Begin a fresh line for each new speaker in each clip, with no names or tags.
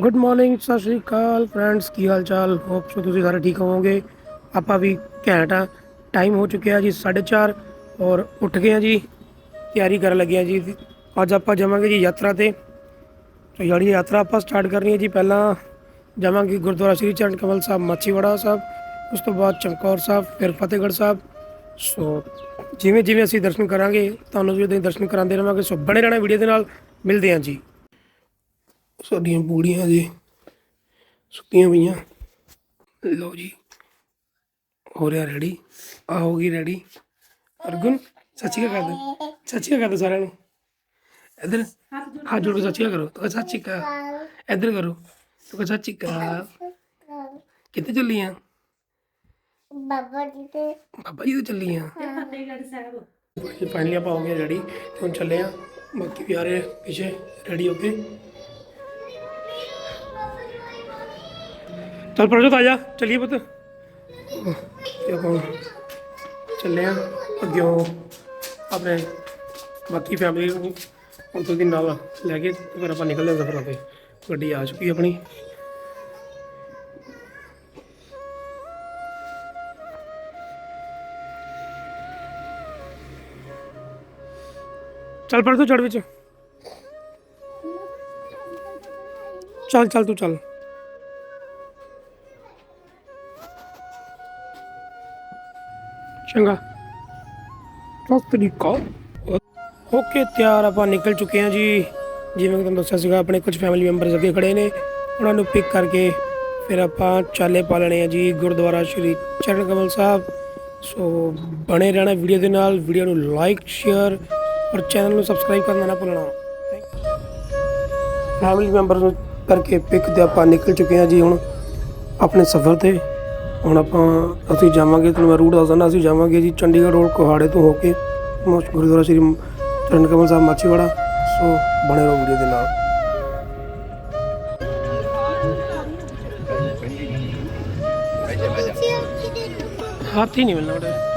Good morning ਸਤਿ ਸ਼੍ਰੀ ਅਕਾਲ friends ਕੀ ਹਾਲ ਚਾਲ hope so ਤੁਸੀਂ ਸਾਰੇ ਠੀਕ ਹੋਵੋਗੇ। ਆਪਾਂ ਵੀ ਘੈਂਟ ਆ ਟਾਈਮ ਹੋ ਚੁੱਕਿਆ ਜੀ 4:30 ਔਰ ਉੱਠ ਗਏ ਆ ਜੀ। ਤਿਆਰੀ ਕਰਨ ਲੱਗੇ ਆ ਜੀ। ਅੱਜ ਆਪਾਂ ਜਾਵਾਂਗੇ ਜੀ ਯਾਤਰਾ ਤੇ। ਤੇ ਜਿਹੜੀ ਯਾਤਰਾ ਆਪਾਂ ਸਟਾਰਟ ਕਰਨੀ ਹੈ ਜੀ। ਪਹਿਲਾਂ ਜਾਵਾਂਗੇ ਗੁਰਦੁਆਰਾ ਸ੍ਰੀ ਚਰਨ ਕਮਲ ਸਾਹਿਬ, ਮਾਛੀਵਾੜਾ ਸਾਹਿਬ। ਉਸ ਤੋਂ ਬਾਅਦ ਚਮਕੌਰ ਸਾਹਿਬ, ਫਿਰ ਫਤਿਹਗੜ੍ਹ ਸਾਹਿਬ। ਸੋ ਜਿਵੇਂ ਜਿਵੇਂ ਅਸੀਂ ਦਰਸ਼ਨ ਕਰਾਂਗੇ, ਤੁਹਾਨੂੰ ਵੀ ਉਹਦੇ ਦਰਸ਼ਨ ਕਰਾਉਂਦੇ ਰਹਾਂਗੇ ਸੋ ਬਣੇ ਰਹਿਣਾ ਵੀਡੀਓ ਦੇ ਨਾਲ। ਮਿਲਦੇ ਹਾਂ ਜੀ। ਸਾਡੀਆਂ ਬੂੜੀਆਂ ਜੀ ਸੁੱਕੀਆਂ ਪਈਆਂ। ਲਓ ਜੀ ਹੋ ਰਿਹਾ ਰੈਡੀ ਆ ਹੋ ਗਈ ਰੈਡੀ ਅਰਗੁਨ ਸੱਚੀ ਕਾ ਕਰਦਾ ਸੱਚੀ ਕਾ ਕਰਦਾ ਸਾਰਿਆਂ ਨੂੰ। ਇਧਰ ਹੱਥ ਜੋੜ ਕੇ ਸੱਚੀ ਕਰੋ। ਤੋ ਸੱਚੀ ਕਾ ਇਧਰ ਕਰੋ। ਤੋ ਸੱਚੀ ਕਾ ਕਿੱਥੇ ਚੱਲੀ ਆ
ਬਾਬਾ ਜੀ ਤੇ।
ਬਾਬਾ ਜੀ ਤੇ ਚੱਲੀ ਆ ਫਾਈਨਲੀ ਆਪਾਂ ਹੋ ਗਏ ਰੈਡੀ ਤੇ ਹੁਣ ਚੱਲੇ ਆ। ਬਾਕੀ ਵੀ ਆ ਰਹੇ ਪਿੱਛੇ। ਰੈਡੀ ਹੋ ਕੇ ਚੱਲ ਪ੍ਰਜੋਤ ਆ ਜਾ, ਚੱਲੀਏ ਪੁੱਤ। ਤੇ ਆਪਾਂ ਚੱਲੇ ਆ ਅੱਗੇ ਆਪਣੇ ਬਾਕੀ ਫੈਮਿਲੀ ਨੂੰ ਹੁਣ ਤੁਸੀਂ ਨਾਲ ਲੈ ਕੇ ਫਿਰ ਆਪਾਂ ਨਿਕਲਦੇ ਹਾਂ ਸਫ਼ਰਾਂ ਤੇ। ਗੱਡੀ ਆ ਚੁੱਕੀ ਆਪਣੀ। ਚੱਲ ਪਰ ਤੂੰ ਚੜ ਵਿੱਚ। ਚੱਲ ਚੱਲ ਤੂੰ ਚੱਲ। ਚੰਗਾ। ਸਤਿ ਸ੍ਰੀ ਓਕੇ ਤਿਆਰ ਆਪਾਂ ਨਿਕਲ ਚੁੱਕੇ ਹਾਂ ਜੀ। ਜਿਵੇਂ ਤੁਹਾਨੂੰ ਦੱਸਿਆ ਸੀਗਾ, ਆਪਣੇ ਕੁਝ ਫੈਮਿਲੀ ਮੈਂਬਰਸ ਅੱਗੇ ਖੜੇ ਨੇ। ਉਹਨਾਂ ਨੂੰ ਪਿਕ ਕਰਕੇ ਫਿਰ ਆਪਾਂ ਚਾਲੇ ਪਾ ਲੈਣੇ ਆ ਜੀ, ਗੁਰਦੁਆਰਾ ਸ਼੍ਰੀ ਚਰਨ ਕਮਲ ਸਾਹਿਬ। ਸੋ ਬਣੇ ਰਹਿਣਾ ਵੀਡੀਓ ਦੇ ਨਾਲ। ਵੀਡੀਓ ਨੂੰ ਲਾਈਕ ਸ਼ੇਅਰ ਔਰ ਚੈਨਲ ਨੂੰ ਸਬਸਕ੍ਰਾਈਬ ਕਰਨਾ ਨਾ ਭੁੱਲਣਾ। ਫੈਮਿਲੀ ਮੈਂਬਰਸ ਨੂੰ ਕਰਕੇ ਪਿਕ ਤੇ ਆਪਾਂ ਨਿਕਲ ਚੁੱਕੇ ਹਾਂ ਜੀ ਹੁਣ ਆਪਣੇ ਸਫ਼ਰ ਤੇ। ਹੁਣ ਆਪਾਂ, ਅਸੀਂ ਜਾਵਾਂਗੇ ਤੁਹਾਨੂੰ ਮੈਂ ਰੂਟ ਦੱਸ ਦਿੰਦਾ ਅਸੀਂ ਜਾਵਾਂਗੇ ਜੀ ਚੰਡੀਗੜ੍ਹ ਰੋਡ ਕੋਹਾੜੇ ਤੋਂ ਹੋ ਕੇ ਗੁਰਦੁਆਰਾ ਸ੍ਰੀ ਚਰਨਕਮਲ ਸਾਹਿਬ ਮਾਛੀਵਾੜਾ। ਸੋ, ਬਣੇ ਰਹੋ ਵੀਡੀਓ ਦੇ ਨਾਲ। ਹਾਥੀ ਨਹੀਂ ਮਿਲਣਾ ਉਹਦੇ।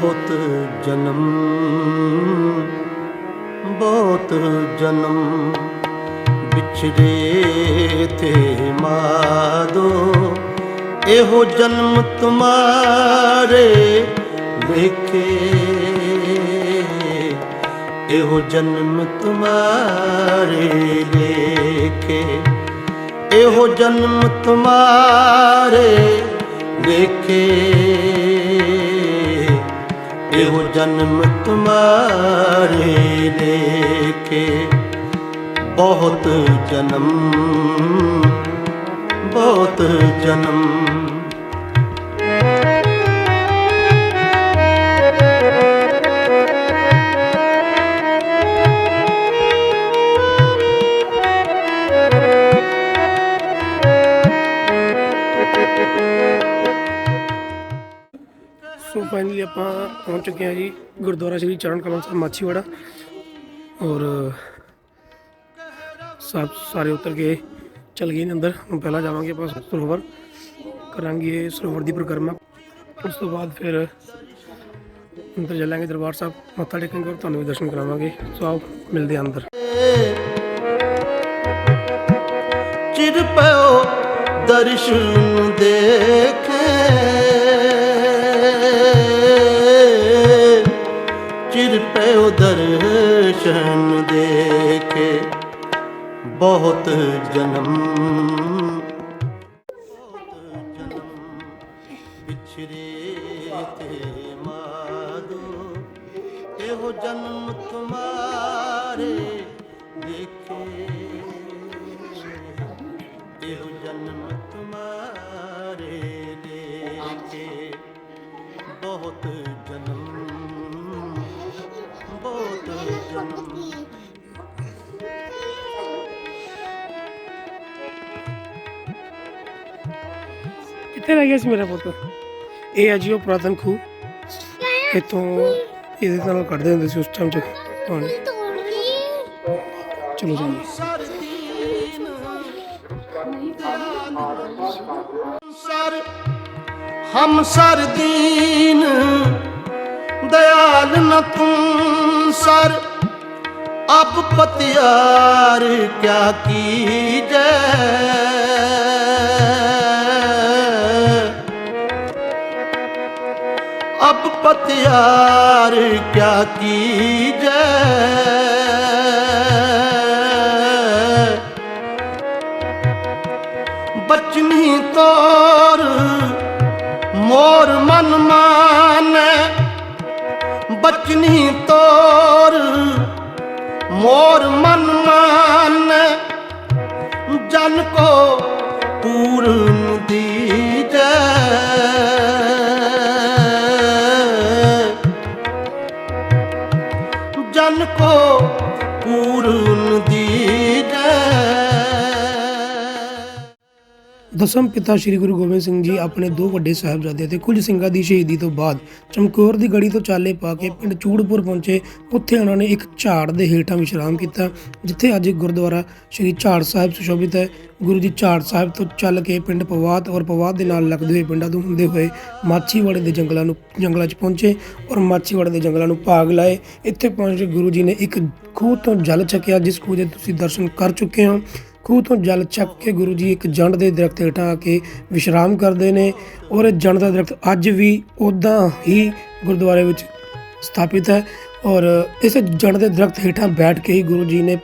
ਬਹੁਤ ਜਨਮ ਬਹੁਤ ਜਨਮ। ਵਿਛੜੇ ਤੇ ਮਾਦੋ, ਇਹੋ ਜਨਮ ਤੁਮਾਰੇ ਵੇਖੇ। ਇਹੋ ਜਨਮ ਤੁਮਾਰੇ ਲੇਖੇ ਇਹੋ ਜਨਮ ਤੁਮਾਰੇ ਵੇਖੇ। ਇਹੋ ਜਨਮ ਤੁਮਾਰੇ ਲੇਖੇ। ਬਹੁਤ ਜਨਮ ਬਹੁਤ ਜਨਮ।
ਫਾਈਨਲੀ ਆਪਾਂ ਪਹੁੰਚ ਚੁੱਕੇ ਹਾਂ ਜੀ ਗੁਰਦੁਆਰਾ ਸ੍ਰੀ ਚਰਨ ਕਮਲ ਸਾਹਿਬ ਮਾਛੀਵਾੜਾ। ਔਰ ਸਭ ਸਾਰੇ ਉਤਰ ਕੇ ਚਲ ਗਏ ਨੇ ਅੰਦਰ। ਹੁਣ ਪਹਿਲਾਂ ਜਾਵਾਂਗੇ ਆਪਾਂ ਸਰੋਵਰ। ਕਰਾਂਗੇ ਸਰੋਵਰ ਦੀ ਪ੍ਰਕਰਮਾ। ਉਸ ਤੋਂ ਬਾਅਦ ਫਿਰ ਅੰਦਰ ਚੱਲਾਂਗੇ ਦਰਬਾਰ ਸਾਹਿਬ। ਮੱਥਾ ਟੇਕਾਂਗੇ ਔਰ ਤੁਹਾਨੂੰ ਵੀ ਦਰਸ਼ਨ ਕਰਾਵਾਂਗੇ। ਸੋ ਆਓ, ਮਿਲਦੇ ਹਾਂ ਅੰਦਰ।
ਚਿਰ ਪਿਓ ਦਰਸ਼ਨ ਦੇਖੇ ਬਹੁਤ ਜਨਮ।
ਕਿੱਥੇ ਰਹਿ ਗਿਆ ਸੀ ਮੇਰਾ ਪੁੱਤ। ਇਹ ਹੈ ਜੀ ਉਹ ਪੁਰਾਤਨ ਖੂਹ। ਇੱਥੋਂ ਇਹਦੇ ਨਾਲ ਕੱਢਦੇ ਹੁੰਦੇ ਸੀ ਉਸ ਟਾਈਮ ਚ ਪਾਣੀ। ਚਲੋ ਜੀ।
ਹਮ ਸਰ ਦੀਨ, ਦਇਆਲ ਨ ਤੂੰ ਸਰ। ਅਬ ਪਤਿਆਰ ਕਿਆ ਕੀਜੈ? ਅਬ ਪਤਿਆਰ ਕਿਆ ਕੀਜੈ ਬਚਨੀ ਤੋਰ ਮੋਰ ਮਨ ਮਾਨੈ ਬਚਨੀ ਤੋਰ ਮੋਰ ਮਨ ਮਾਨੈ ਜਨ ਕੋ ਪੂਰਨ
ਦਸਮ ਪਿਤਾ ਸ੍ਰੀ ਗੁਰੂ ਗੋਬਿੰਦ ਸਿੰਘ ਜੀ ਆਪਣੇ ਦੋ ਵੱਡੇ ਸਾਹਿਬਜ਼ਾਦੇ ਤੇ ਕੁਝ ਸਿੰਘਾਂ ਦੀ ਸ਼ਹੀਦੀ ਤੋਂ ਬਾਅਦ ਚਮਕੌਰ ਦੀ ਗੜੀ ਤੋਂ ਚਾਲੇ ਪਾ ਕੇ ਪਿੰਡ ਚੂੜਪੁਰ ਪਹੁੰਚੇ। ਉੱਥੇ ਉਹਨਾਂ ਨੇ ਇੱਕ ਝਾੜ ਦੇ ਹੇਠਾਂ ਵਿਸ਼ਰਾਮ ਕੀਤਾ, ਜਿੱਥੇ ਅੱਜ ਗੁਰਦੁਆਰਾ ਸ੍ਰੀ ਝਾੜ ਸਾਹਿਬ ਸੁਸ਼ੋਭਿਤ ਹੈ। ਗੁਰੂ ਜੀ ਝਾੜ ਸਾਹਿਬ ਤੋਂ ਚੱਲ ਕੇ ਪਿੰਡ ਪਵਾਤ ਔਰ ਪਵਾਤ ਦੇ ਨਾਲ ਲੱਗਦੇ ਹੋਏ ਪਿੰਡਾਂ ਤੋਂ ਹੁੰਦੇ ਹੋਏ ਮਾਛੀਵਾੜੇ ਦੇ ਜੰਗਲਾਂ ਨੂੰ, ਜੰਗਲਾਂ 'ਚ ਪਹੁੰਚੇ ਔਰ ਮਾਛੀਵਾੜੇ ਦੇ ਜੰਗਲਾਂ ਨੂੰ ਭਾਗ ਲਾਏ। ਇੱਥੇ ਪਹੁੰਚ ਕੇ ਗੁਰੂ ਜੀ ਨੇ ਇੱਕ ਖੂਹ ਤੋਂ ਜਲ ਛਕਿਆ, ਜਿਸ ਖੂਹ ਦੇ ਤੁਸੀਂ ਦਰਸ਼ਨ ਕਰ ਚੁੱਕੇ ਹੋ। ਖੂਹ ਤੋਂ ਜਲ ਚੱਕ ਕੇ ਗੁਰੂ ਜੀ ਇੱਕ ਜੰਡ ਦੇ ਦਰਖਤ ਹੇਠਾਂ ਆ ਕੇ ਵਿਸ਼ਰਾਮ ਕਰਦੇ ਨੇ ਔਰ ਇਹ ਜੰਡ ਦਾ ਦਰਖਤ ਅੱਜ ਵੀ ਉਦਾਂ ਹੀ ਗੁਰਦੁਆਰੇ ਵਿੱਚ ਸਥਾਪਿਤ ਹੈ ਔਰ ਇਸ ਜੰਡ ਦੇ ਦਰਖਤ ਹੇਠਾਂ ਬੈਠ ਕੇ ਹੀ ਗੁਰੂ ਜੀ ਨੇ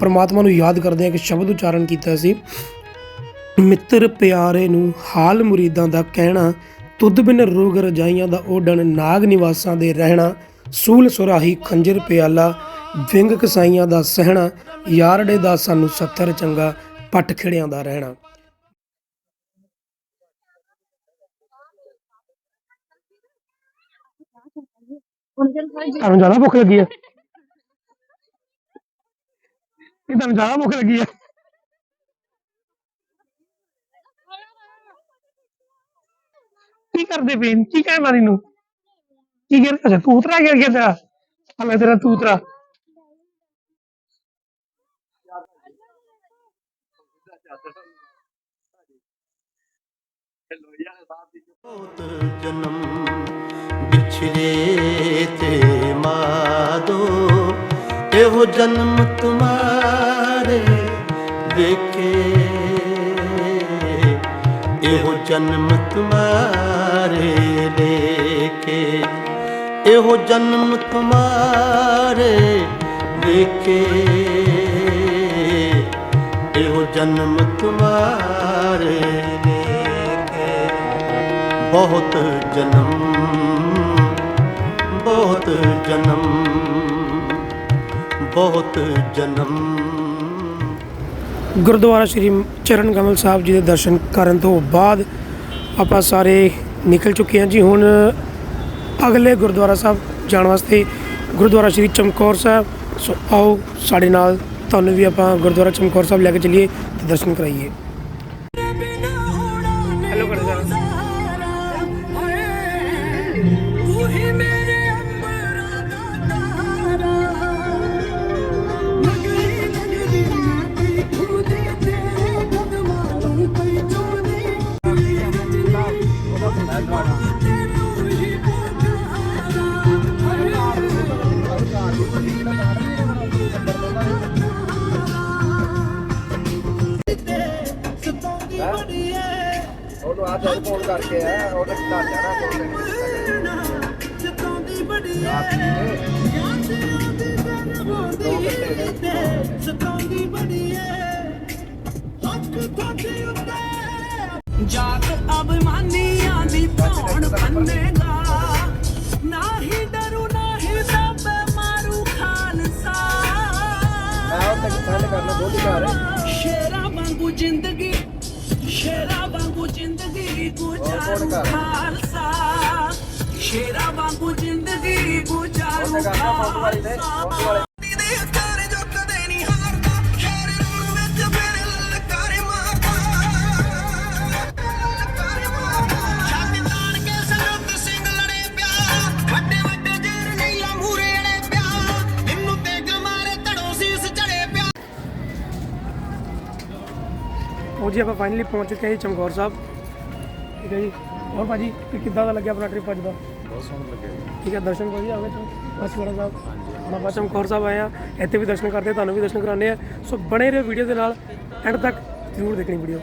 ਪਰਮਾਤਮਾ ਨੂੰ ਯਾਦ ਕਰਦੇ ਆ ਕਿ ਸ਼ਬਦ ਉਚਾਰਨ ਕੀਤਾ ਸੀ, ਮਿੱਤਰ ਪਿਆਰੇ ਨੂੰ ਹਾਲ ਮੁਰੀਦਾਂ ਦਾ ਕਹਿਣਾ, ਤੁਧ ਬਿਨ ਰੋਗ ਰਜਾਈਆਂ ਦਾ ਓਡਣ ਨਾਗ ਨਿਵਾਸਾਂ ਦੇ ਰਹਿਣਾ, ਸੂਲ ਸੁਰਾਹੀ ਖੰਜਰ ਪਿਆਲਾ ਵਿੰਗ ਕਸਾਈਆਂ ਦਾ ਸਹਿਣਾ ਯਾਰੜੇ ਦਾ ਸਾਨੂੰ ਸੱਤਰ ਚੰਗਾ ਪੱਟ ਖਿੜਿਆਂ ਦਾ ਰਹਿਣਾ। ਤੁਹਾਨੂੰ ਜ਼ਿਆਦਾ ਭੁੱਖ ਲੱਗੀ ਹੈ ਇਹ ਤੁਹਾਨੂੰ ਜ਼ਿਆਦਾ ਭੁੱਖ ਲੱਗੀ ਹੈ ਕੀ ਕਰਦੇ ਪਏ? ਕੀ ਕਹਿ ਮਾਰੀ ਨੂੰ? ਕੀ ਕਰ ਅੱਛਾ ਤੂਤਰਾ ਗਿਰ ਗਿਆ ਤੇਰਾ? ਹਲੇ ਤੇਰਾ ਤੂਤਰਾ
ਬਹੁਤ ਜਨਮ ਵਿਛੜੇ ਤੇ ਮਾਦੋ ਇਹੋ ਜਨਮ ਤੁਮਾਰੇ ਦੇਖੇ ਇਹੋ ਜਨਮ ਤੁਮਾਰੇ ਦੇਖੇ ਇਹੋ ਜਨਮ ਤੁਮਾਰੇ ਦੇਖੇ ਇਹੋ ਜਨਮ ਤੁਮਾਰੇ ਦੇਖੇ ਬਹੁਤ ਜਨਮ ਬਹੁਤ ਜਨਮ ਬਹੁਤ ਜਨਮ।
ਗੁਰਦੁਆਰਾ ਸ਼੍ਰੀ ਚਰਨ ਕਮਲ ਸਾਹਿਬ ਜੀ ਦੇ ਦਰਸ਼ਨ ਕਰਨ ਤੋਂ ਬਾਅਦ ਆਪਾਂ ਸਾਰੇ ਨਿਕਲ ਚੁੱਕੇ ਹਾਂ ਜੀ। ਹੁਣ ਅਗਲੇ ਗੁਰਦੁਆਰਾ ਸਾਹਿਬ ਜਾਣ ਵਾਸਤੇ ਗੁਰਦੁਆਰਾ ਸ਼੍ਰੀ ਚਮਕੌਰ ਸਾਹਿਬ। ਸੋ ਆਓ, ਸਾਡੇ ਨਾਲ ਤੁਹਾਨੂੰ ਵੀ ਆਪਾਂ ਗੁਰਦੁਆਰਾ ਚਮਕੌਰ ਸਾਹਿਬ ਲੈ ਕੇ ਚੱਲੀਏ ਤੇ ਦਰਸ਼ਨ ਕਰਾਈਏ।
ਉਹਨੂੰ ਆ ਤੇ ਫੋਨ ਕਰਕੇ ਆ ਉਹਨੇ ਘਰ ਜਾਣਾ
ਸਤਾਉਂਦੀ ਬੜੀ ਏ ਸਤਾਉਂਦੀ ਬੜੀ ਏ ਹੱਥ ਤੁਹਾਡੇ ਉੱਤੇ ਜਾਤ ਅਭਿਮਾਨੀਆਂ ਆ ਧੌਣ ਬੰਨੇਗਾ। ਨਾਹੀ ਡਰੂ ਨਾਹੀ ਰੱਬ ਮਾਰੂ ਖਾਲਸਾ।
ਆਓ ਤੱਕ ਠੰਡ ਕਰਨਾ ਬੋਲੀ ਘਰ
ਸ਼ੇਰਾਂ ਵਾਂਗੂ ਜ਼ਿੰਦਗੀ ਸ਼ੇਰਾਂ ਵਾਂਗੂ ਜ਼ਿੰਦਗੀ ਗੁਜ਼ਾਰੂ ਖਾਲਸਾ। ਸ਼ੇਰਾਂ ਵਾਂਗੂ ਜ਼ਿੰਦਗੀ ਗੁਜ਼ਾਰੂ ਖਾਲਸਾ। ਜੀ
ਆਪਾਂ ਫਾਈਨਲੀ ਪਹੁੰਚ ਚੁੱਕੇ ਹਾਂ ਜੀ ਚਮਕੌਰ ਸਾਹਿਬ। ਠੀਕ ਹੈ ਜੀ। ਹੋਰ ਭਾਜੀ ਕਿ ਕਿੱਦਾਂ ਦਾ ਲੱਗਿਆ ਆਪਣਾ ਟ੍ਰਿਪ ਅੱਜ ਦਾ?
ਬਹੁਤ ਸੋਹਣਾ ਲੱਗਿਆ
ਠੀਕ ਹੈ ਦਰਸ਼ਨ ਵਧੀਆ ਹੋ ਗਏ ਚਲੋ ਬਸ ਵੜਾ ਸਾਹਿਬ। ਹੁਣ ਆਪਾਂ ਚਮਕੌਰ ਸਾਹਿਬ ਆਏ ਆ ਇੱਥੇ ਵੀ ਦਰਸ਼ਨ ਕਰਦੇ ਤੁਹਾਨੂੰ ਵੀ ਦਰਸ਼ਨ ਕਰਾਉਂਦੇ ਆ ਸੋ ਬਣੇ ਰਹੋ ਵੀਡੀਓ ਦੇ ਨਾਲ। ਐਂਡ ਤੱਕ ਜ਼ਰੂਰ ਦੇਖਣੀ ਵੀਡੀਓ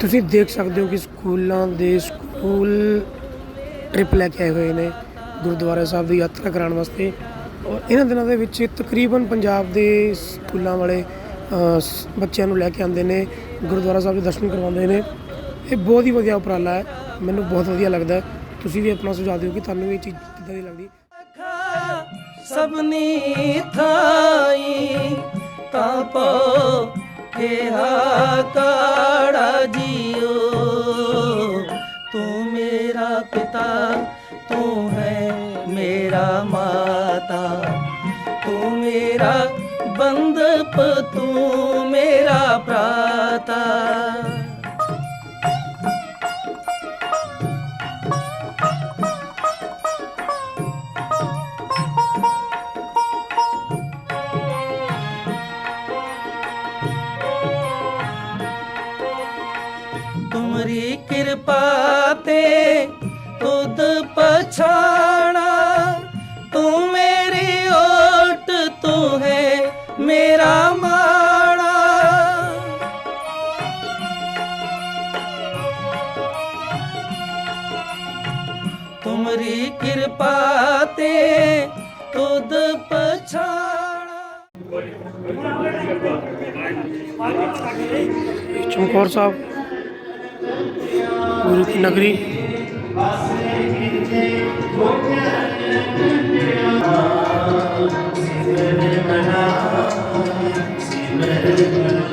ਤੁਸੀਂ ਦੇਖ ਸਕਦੇ ਹੋ ਕਿ ਸਕੂਲਾਂ ਦੇ ਸਕੂਲ ਟ੍ਰਿਪ ਲੈ ਕੇ ਆਏ ਹੋਏ ਨੇ। ਗੁਰਦੁਆਰਾ ਸਾਹਿਬ ਦੀ ਯਾਤਰਾ ਕਰਾਉਣ ਵਾਸਤੇ। ਇਹਨਾਂ ਦਿਨਾਂ ਦੇ ਵਿੱਚ ਤਕਰੀਬਨ ਪੰਜਾਬ ਦੇ ਸਕੂਲਾਂ ਵਾਲੇ ਬੱਚਿਆਂ ਨੂੰ ਲੈ ਕੇ ਆਉਂਦੇ ਨੇ, ਗੁਰਦੁਆਰਾ ਸਾਹਿਬ ਦੇ ਦਰਸ਼ਨ ਕਰਵਾਉਂਦੇ ਨੇ। ਇਹ ਬਹੁਤ ਹੀ ਵਧੀਆ ਉਪਰਾਲਾ ਹੈ। ਮੈਨੂੰ ਬਹੁਤ ਵਧੀਆ ਲੱਗਦਾ ਤੁਸੀਂ ਵੀ ਆਪਣਾ ਸੁਝਾਅ ਦਿਓ ਕਿ ਤੁਹਾਨੂੰ ਵੀ ਇਹ ਚੀਜ਼ ਕਿੱਦਾਂ ਦੀ ਲੱਗਦੀ?
ਸਭਨੀ ਥਾਈ ਤਾਂ ਪੋ ਕਾੜਾ ਜੀਓ। ਤੂੰ ਮੇਰਾ ਪਿਤਾ, ਤੂੰ ਮੇਰਾ ਮਾਤਾ ਤੂੰ ਮੇਰਾ ਬੰਦਪ ਤੂੰ ਮੇਰਾ ਪ੍ਰਾਤਾ ਤੁਮਰੀ ਕਿਰਪਾ ਤੇ ਤੁਧ ਪਛਾਣਾ। ਹੈ ਮੇਰਾ ਮਾਣਾ ਤੁਮਰੀ ਕਿਰਪਾ ਤੇ ਤੁਧ ਪਛਾਣਾ
ਚਮਕੌਰ ਸਾਹਿਬ ਗੁਰੂ ਕੀ Thank
you.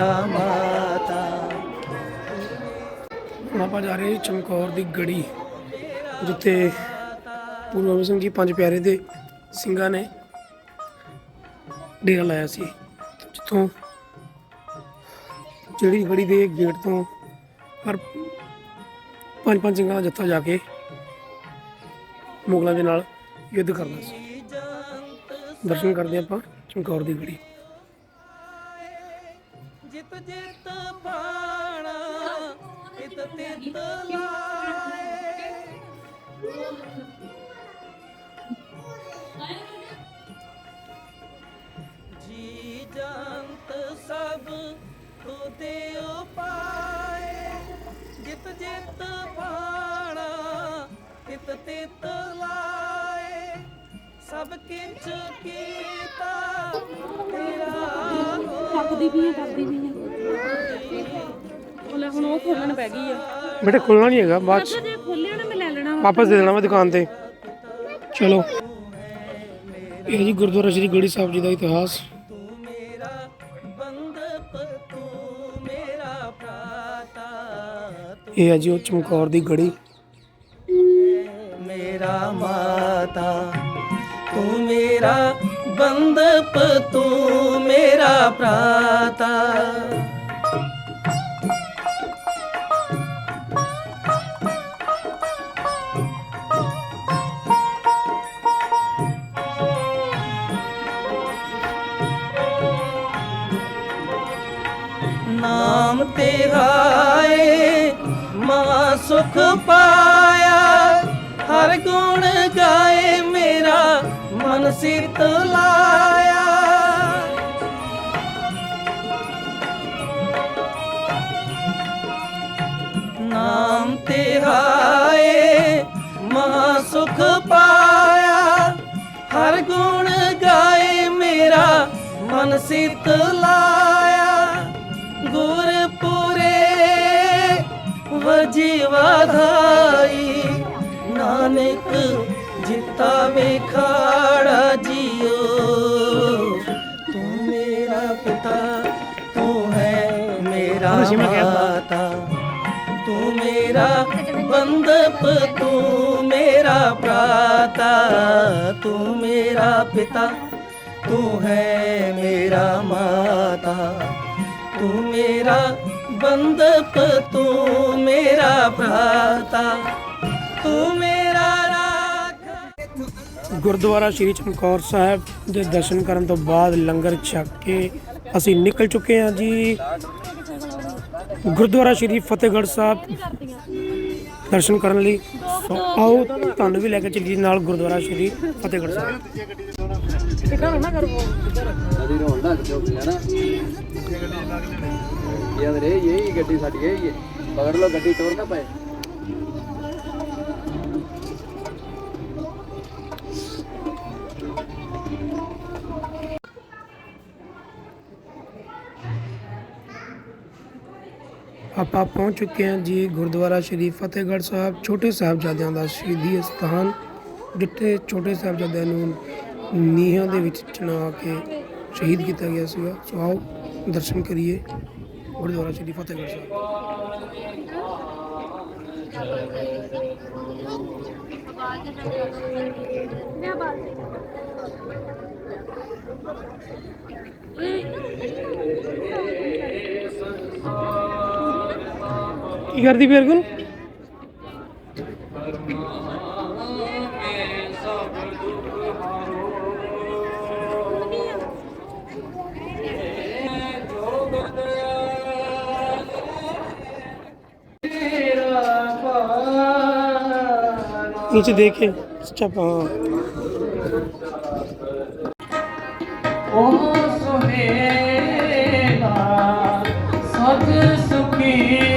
ਮੇਰਾ ਮਾਤਾ।
ਹੁਣ ਆਪਾਂ ਜਾ ਰਹੇ ਚਮਕੌਰ ਦੀ ਗੜੀ, ਜਿੱਥੇ ਗੁਰੂ ਗੋਬਿੰਦ ਸਿੰਘ ਜੀ ਪੰਜ ਪਿਆਰੇ ਦੇ ਸਿੰਘਾਂ ਨੇ ਡੇਰਾ ਲਾਇਆ ਸੀ। ਜਿੱਥੋਂ ਜਿਹੜੀ ਗੜੀ ਦੇ ਗੇਟ ਤੋਂ ਪਰ ਪੰਜ ਪੰਜ ਸਿੰਘਾਂ ਦਾ ਜੱਥਾ ਜਾ ਕੇ ਮੁਗਲਾਂ ਦੇ ਨਾਲ ਯੁੱਧ ਕਰਦਾ ਸੀ। ਦਰਸ਼ਨ ਕਰਦੇ ਆਪਾਂ ਚਮਕੌਰ ਦੀ ਗੜੀ।
ਜਿਤ ਜਿਤ ਬਾਣਾ ਇਤ ਤਿਤ ਲਾਏ। ਜੀ ਜੰਤ ਸਭ ਤੁਦੇ ਉਪਾਏ। ਜਿਤ ਜਿਤ ਬਾਣਾ ਇਤ ਤਿਤ ਲਾਏ। ਸਭ ਕਿਛ ਕੀਤਾ ਤੇਰਾ
ਕਰਦੀ ਵੀ ਆ ਕਰਦੀ ਵੀ ਆ ਉਹ ਲੈ ਹੁਣ ਉਹ ਖੋਲਣ ਪੈ ਗਈ ਆ।
ਬੇਟੇ ਖੁੱਲਣਾ ਨਹੀਂ ਹੈਗਾ ਬਾਅਦ ਚ।
ਜੇ ਖੋਲਿਆ ਨਾ ਮੈਂ ਲੈ ਲੈਣਾ ਵਾ।
ਵਾਪਸ ਦੇ ਦੇਣਾ ਮੈਂ ਦੁਕਾਨ ਤੇ। ਚਲੋ। ਇਹ ਜੀ ਗੁਰਦੁਆਰਾ ਸ਼੍ਰੀ ਗੜੀ ਸਾਹਿਬ ਜੀ ਦਾ ਇਤਿਹਾਸ। ਇਹ ਹੈ ਜੀ ਉਹ ਚਮਕੌਰ ਦੀ ਗੜੀ
ਮੇਰਾ ਮਾਤਾ ਤੂੰ ਮੇਰਾ ਬੰਦਪ ਤੂੰ ਮੇਰਾ ਭਰਾਤਾ। ਨਾਮ ਤੇਰਾ ਮਾ ਸੁਖ ਪਾਇਆ, ਹਰ ਗੁਣ ਗਾਏ ਮੇਰਾ, ਮਨ ਸਿਤ ਲਾਇਆ। ਨਾਮ ਤੇਰਾ ਏ ਮਹਾ ਸੁਖ ਪਾਇਆ, ਹਰ ਗੁਣ ਗਾਏ ਮੇਰਾ, ਮਨ ਸਿਤ ਲਾਇਆ ਵਜੀਵਾ ਧਾਈ ਨਾਨਕ ਜਿੱਤਾ ਵੇਖਾੜਾ ਜੀਓ ਤੂੰ ਮੇਰਾ ਪਿਤਾ ਤੂੰ ਹੈ ਮੇਰਾ। ਮਾਤਾ ਤੂੰ ਮੇਰਾ ਬੰਦਪ ਤੂੰ ਮੇਰਾ ਭਰਾਤਾ ਤੂੰ ਮੇਰਾ ਪਿਤਾ ਤੂੰ ਹੈ ਮੇਰਾ ਮਾਤਾ ਤੂੰ ਮੇਰਾ ਬੰਦਪ ਤੂੰ ਮੇਰਾ ਭਰਾਤਾ ਤੂੰ ਮੇਰਾ ਰਾਖ
ਗੁਰਦੁਆਰਾ ਸ਼੍ਰੀ ਚਮਕੌਰ ਸਾਹਿਬ ਦੇ ਦਰਸ਼ਨ ਕਰਨ ਤੋਂ ਬਾਅਦ ਲੰਗਰ ਛਕ ਕੇ ਅਸੀਂ ਨਿਕਲ ਚੁੱਕੇ ਹਾਂ ਜੀ। ਗੁਰਦੁਆਰਾ ਸ਼੍ਰੀ ਫਤਿਹਗੜ੍ਹ ਸਾਹਿਬ ਦਰਸ਼ਨ ਕਰਨ ਲਈ। ਆਓ ਤੁਹਾਨੂੰ ਵੀ ਲੈ ਕੇ ਚੱਲੀਏ ਨਾਲ ਗੁਰਦੁਆਰਾ ਸ਼੍ਰੀ ਫਤਿਹਗੜ੍ਹ ਸਾਹਿਬ।
ਨਦੀ ਰੋਣ ਲੱਗ ਪਿਓ ਹੈ ਨਾ ਯਾਦ ਰੇ ਯਹੀ ਗੱਡੀ ਸਾਡੀ, ਇਹ ਹੀ ਹੈ। ਪਕੜ ਲਓ ਗੱਡੀ ਤੋੜ ਨਾ ਪਏ।
ਆਪਾਂ ਪਹੁੰਚ ਚੁੱਕੇ ਹਾਂ ਜੀ ਗੁਰਦੁਆਰਾ ਸ਼੍ਰੀ ਫਤਿਹਗੜ੍ਹ ਸਾਹਿਬ, ਛੋਟੇ ਸਾਹਿਬਜ਼ਾਦਿਆਂ ਦਾ ਸ਼ਹੀਦੀ ਸਥਾਨ ਜਿੱਥੇ ਛੋਟੇ ਸਾਹਿਬਜ਼ਾਦਿਆਂ ਨੂੰ ਨੀਹਾਂ ਦੇ ਵਿੱਚ ਚਣਾ ਕੇ ਸ਼ਹੀਦ ਕੀਤਾ ਗਿਆ ਸੀਗਾ। ਸੋ ਆਓ ਦਰਸ਼ਨ ਕਰੀਏ। ਗੁਰਦੁਆਰਾ ਸ਼੍ਰੀ ਫਤਿਹਗੜ੍ਹ ਸਾਹਿਬ ਕੀ ਕਰਦੀ ਫੇਰ नीचे देखे स्टेप हाँ
सत सुखी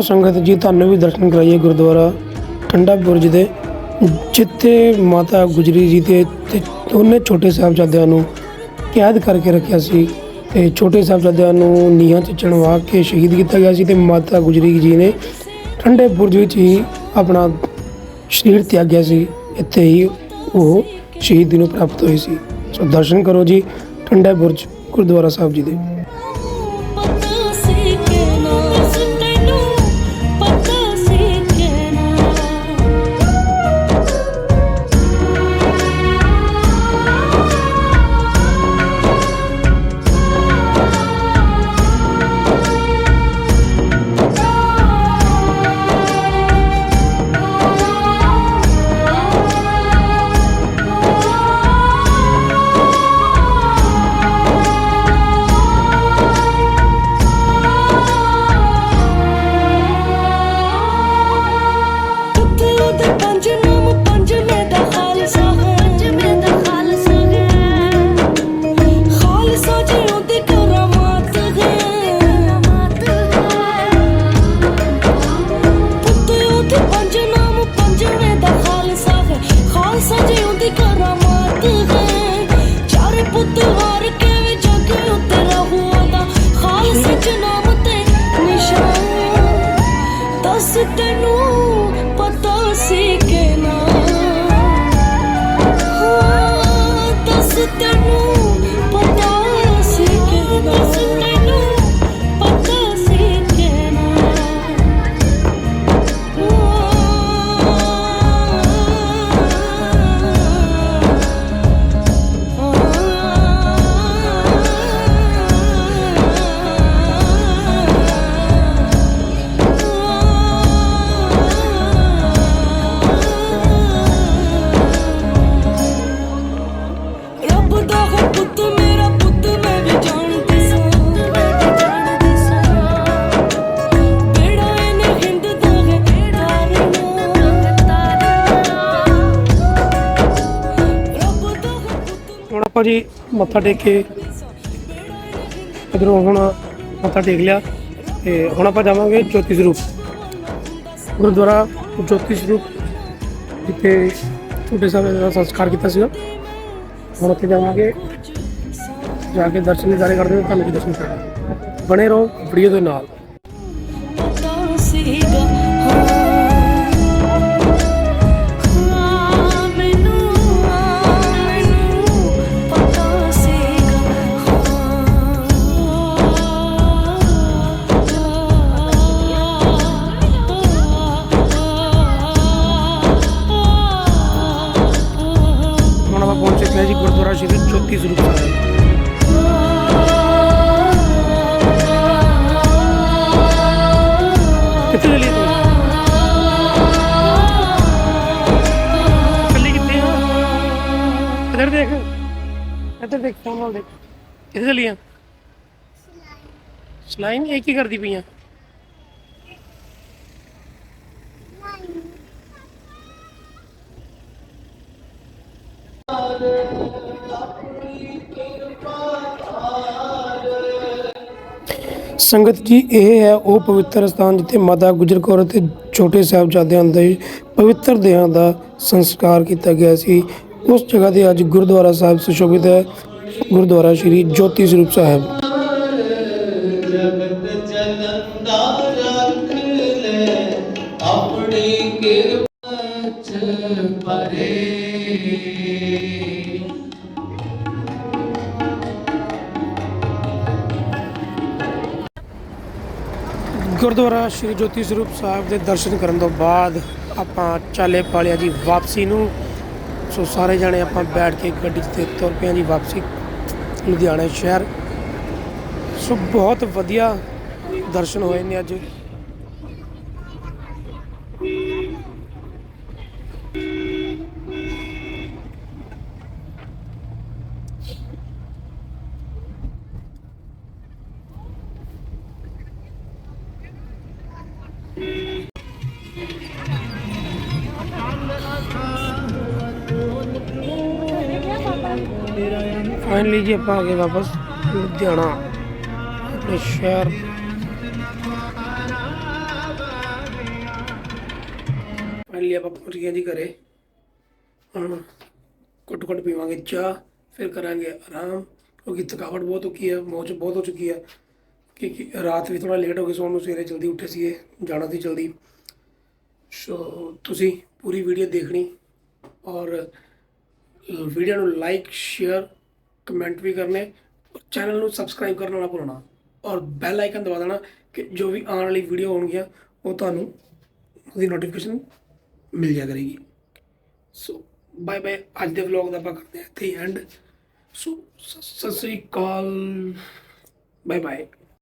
ਸੰਗਤ ਜੀ, ਤੁਹਾਨੂੰ ਵੀ ਦਰਸ਼ਨ ਕਰਾਈਏ ਗੁਰਦੁਆਰਾ ਠੰਡਾ ਬੁਰਜ ਦੇ, ਜਿੱਥੇ ਮਾਤਾ ਗੁਜਰੀ ਜੀ ਤੇ ਤੇ ਦੋਨੇ ਛੋਟੇ ਸਾਹਿਬਜ਼ਾਦਿਆਂ ਨੂੰ ਕੈਦ ਕਰਕੇ ਰੱਖਿਆ ਸੀ ਤੇ ਛੋਟੇ ਸਾਹਿਬਜ਼ਾਦਿਆਂ ਨੂੰ ਨੀਹਾਂ 'ਚ ਚਣਵਾ ਕੇ ਸ਼ਹੀਦ ਕੀਤਾ ਗਿਆ ਸੀ ਤੇ ਮਾਤਾ ਗੁਜਰੀ ਜੀ ਨੇ ਠੰਡੇ ਬੁਰਜ ਵਿੱਚ ਹੀ ਆਪਣਾ ਸਰੀਰ ਤਿਆਗਿਆ ਸੀ। ਇੱਥੇ ਹੀ ਉਹ ਸ਼ਹੀਦੀ ਨੂੰ ਪ੍ਰਾਪਤ ਹੋਈ ਸੀ। ਸੋ ਦਰਸ਼ਨ ਕਰੋ ਜੀ, ਠੰਡੇ ਬੁਰਜ ਗੁਰਦੁਆਰਾ ਸਾਹਿਬ ਜੀ ਦੇ।
ਪੁੱਤ
ਆਪਾਂ ਜੀ ਮੱਥਾ ਟੇਕ ਕੇ ਇਧਰੋਂ ਹੁਣ ਮੱਥਾ ਟੇਕ ਲਿਆ ਤੇ ਹੁਣ ਆਪਾਂ ਜਾਵਾਂਗੇ ਜੋਤੀ ਸਰੂਪ। ਗੁਰਦੁਆਰਾ ਜੋਤੀ ਸਰੂਪ ਜਿੱਥੇ ਛੋਟੇ ਸਾਹਿਬ ਦਾ ਸੰਸਕਾਰ ਕੀਤਾ ਸੀਗਾ। ਹੁਣ ਉੱਥੇ ਜਾਵਾਂਗੇ। ਜਾ ਕੇ ਦਰਸ਼ਨ ਨਜ਼ਾਰੇ ਕਰਦੇ ਹਾਂ ਤੁਹਾਨੂੰ ਵੀ ਦਰਸ਼ਨ ਕਰਾਂਗੇ। ਬਣੇ ਰਹੋ ਵੀਡੀਓ ਦੇ ਨਾਲ। ਕਿੱਥੇ ਚਲੀ ਤੂੰ ਚੱਲੀ ਕਿੱਥੇ ਆ ਇੱਧਰ ਦੇਖ ਇੱਧਰ ਦੇਖ ਫੋਨ ਵੱਲ ਦੇਖ ਕਿੱਥੇ ਚੱਲੀ ਆ ਸਲਾਈਨ ਇਹ ਕੀ ਕਰਦੀ ਪਈ ਆ ਸੰਗਤ ਜੀ, ਇਹ ਹੈ ਉਹ ਪਵਿੱਤਰ ਸਥਾਨ ਜਿੱਥੇ ਮਾਤਾ ਗੁਜਰ ਕੌਰ ਅਤੇ ਛੋਟੇ ਸਾਹਿਬਜ਼ਾਦਿਆਂ ਦੇ ਪਵਿੱਤਰ ਦੇਹਾਂ ਦਾ ਸੰਸਕਾਰ ਕੀਤਾ ਗਿਆ ਸੀ। ਉਸ ਜਗ੍ਹਾ ਤੇ ਅੱਜ ਗੁਰਦੁਆਰਾ ਸਾਹਿਬ ਸੁਸ਼ੋਭਿਤ ਹੈ। ਗੁਰਦੁਆਰਾ ਸ਼੍ਰੀ ਜੋਤੀ ਸਰੂਪ ਸਾਹਿਬ।
ਆਪਣੀ ਕਿਰਪਾ ਚ ਪਰੇ।
ਗੁਰਦੁਆਰਾ ਸ਼੍ਰੀ ਜੋਤੀ ਸਰੂਪ ਸਾਹਿਬ ਦੇ ਦਰਸ਼ਨ ਕਰਨ ਤੋਂ ਬਾਅਦ ਆਪਾਂ ਚਾਲੇ ਪਾਲਿਆ ਜੀ ਵਾਪਸੀ ਨੂੰ। ਸੋ ਸਾਰੇ ਜਾਣੇ ਆਪਾਂ ਬੈਠ ਕੇ ਗੱਡੀ ਤੇ ਤੁਰ ਪਏ ਹਾਂ ਜੀ ਵਾਪਸੀ ਲੁਧਿਆਣਾ ਸ਼ਹਿਰ। ਸੋ ਬਹੁਤ ਵਧੀਆ ਦਰਸ਼ਨ ਹੋਏ ਨੇ ਅੱਜ। ਫਾਈਨਲੀ ਜੀ ਆਪਾਂ ਆ ਗਏ ਵਾਪਸ ਲੁਧਿਆਣਾ, ਆਪਣੇ ਸ਼ਹਿਰ।
ਫਾਈਨਲੀ ਆਪਾਂ ਪਹੁੰਚ ਗਏ ਜੀ ਘਰੇ। ਹੁਣ ਕੁੱਟ ਕੁੱਟ ਪੀਵਾਂਗੇ ਚਾਹ, ਫਿਰ ਕਰਾਂਗੇ ਆਰਾਮ, ਕਿਉਂਕਿ ਥਕਾਵਟ ਬਹੁਤ ਹੋ ਗਈ ਹੈ, ਮੌਜ ਬਹੁਤ ਹੋ ਚੁੱਕੀ ਹੈ। ਕਿ ਰਾਤ ਵੀ ਥੋੜਾ ਲੇਟ ਹੋ ਗਏ ਸੌਣ ਨੂੰ ਸਵੇਰੇ ਜਲਦੀ ਉੱਠੇ ਸੀਗੇ, ਜਾਣਾ ਸੀ ਜਲਦੀ। ਸੋ ਤੁਸੀਂ ਪੂਰੀ ਵੀਡੀਓ ਦੇਖਣੀ ਔਰ ਵੀਡੀਓ ਨੂੰ ਲਾਈਕ ਸ਼ੇਅਰ ਕਮੈਂਟ ਵੀ ਕਰਨੇ ਔਰ ਚੈਨਲ ਨੂੰ ਸਬਸਕ੍ਰਾਈਬ ਕਰਨਾ ਨਾ ਭੁੱਲਣਾ ਔਰ ਬੈਲ ਆਈਕਨ ਦਬਾ ਦੇਣਾ ਕਿ ਜੋ ਵੀ ਆਉਣ ਵਾਲੀ ਵੀਡੀਓ ਹੋਣਗੀਆਂ ਉਹ ਤੁਹਾਨੂੰ ਉਹਦੀ ਨੋਟੀਫਿਕੇਸ਼ਨ ਮਿਲ ਜਾ ਕਰੇਗੀ। ਸੋ ਬਾਏ ਬਾਏ ਅੱਜ ਦੇ ਵਲੌਗ ਦਾ ਆਪਾਂ ਕਰਦੇ ਹਾਂ ਇੱਥੇ and so, Sat Sri Akal bye bye